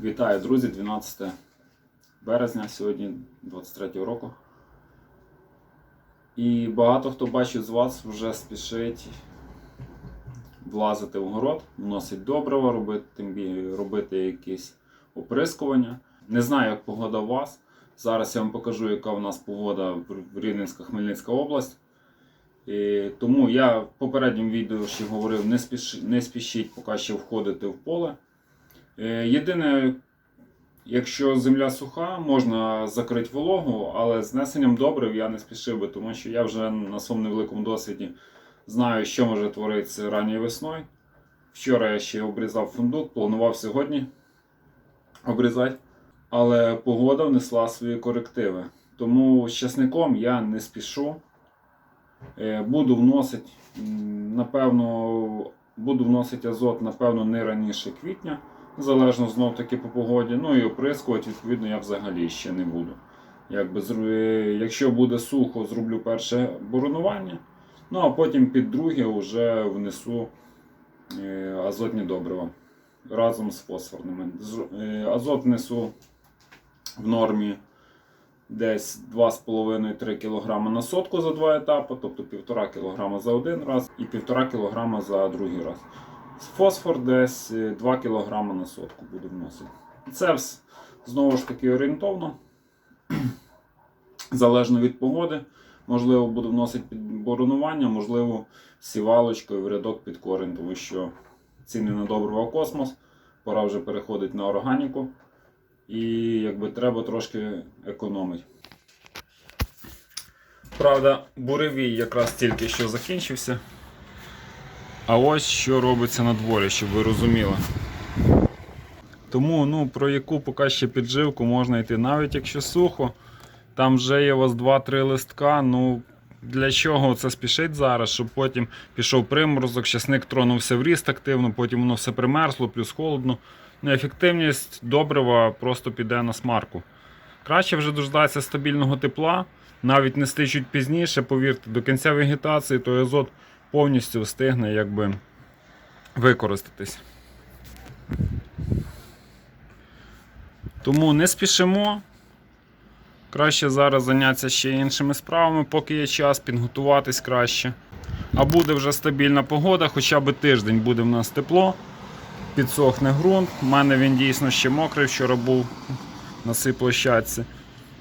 Вітаю, друзі, 12 березня, сьогодні 23 року. І багато хто бачить з вас вже спішить влазити в город, вносить добрива, робити, робити якісь оприскування. Не знаю, як погода у вас. Зараз я вам покажу, яка у нас погода в Рівненська Хмельницька область. І тому я в попередньому відео ще говорив, не, спіш, не спішіть поки що входити в поле. Е, Єдине, якщо земля суха, можна закрити вологу, але з несенням добрив я не спішив би, тому що я вже на своєму невеликому досвіді знаю, що може творитися ранньою весною. Вчора я ще обрізав фундук, планував сьогодні обрізати, але погода внесла свої корективи. Тому з часником я не спішу. Е, Буду вносити, напевно, буду вносити азот, напевно, не раніше квітня, залежно знов таки по погоді. Ну і оприскувати, відповідно, я взагалі ще не буду. Якби, е, якщо буде сухо, зроблю перше боронування, ну а потім під друге вже внесу е, азотні добрива разом з фосфорними. Е, Азот несу в нормі десь 2,5-3 кг на сотку за два етапи, тобто 1,5 кг за один раз і 1,5 кг за другий раз. Фосфор десь е, 2 кг на сотку буду вносити. Це вс- знову ж таки орієнтовно, залежно від погоди. Можливо, буду вносити під боронування, можливо, сівалочкою в рядок під корінь, тому що ціни на добрива космос, пора вже переходити на органіку. І якби треба трошки економити. Правда, буревій якраз тільки що закінчився. А ось що робиться на дворі, щоб ви розуміли. Тому ну, про яку поки ще підживку можна йти, навіть якщо сухо, там вже є у вас 2-3 листка. Ну для чого це спішить зараз, щоб потім пішов приморозок, часник тронувся в ріст активно, потім воно все примерзло, плюс холодно. Ну, ефективність добрива просто піде на смарку. Краще вже дождатися стабільного тепла, навіть нести чуть пізніше, повірте, до кінця вегетації той азот повністю встигне якби використатись. Тому не спішимо. Краще зараз зайнятися ще іншими справами, поки є час, підготуватись краще. А буде вже стабільна погода, хоча б тиждень буде в нас тепло, підсохне ґрунт. У мене він дійсно ще мокрий, вчора був на цій площадці.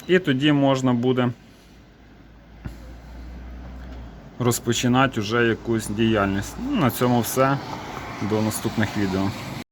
І тоді можна буде розпочинати вже якусь діяльність. Ну, на цьому все. До наступних відео.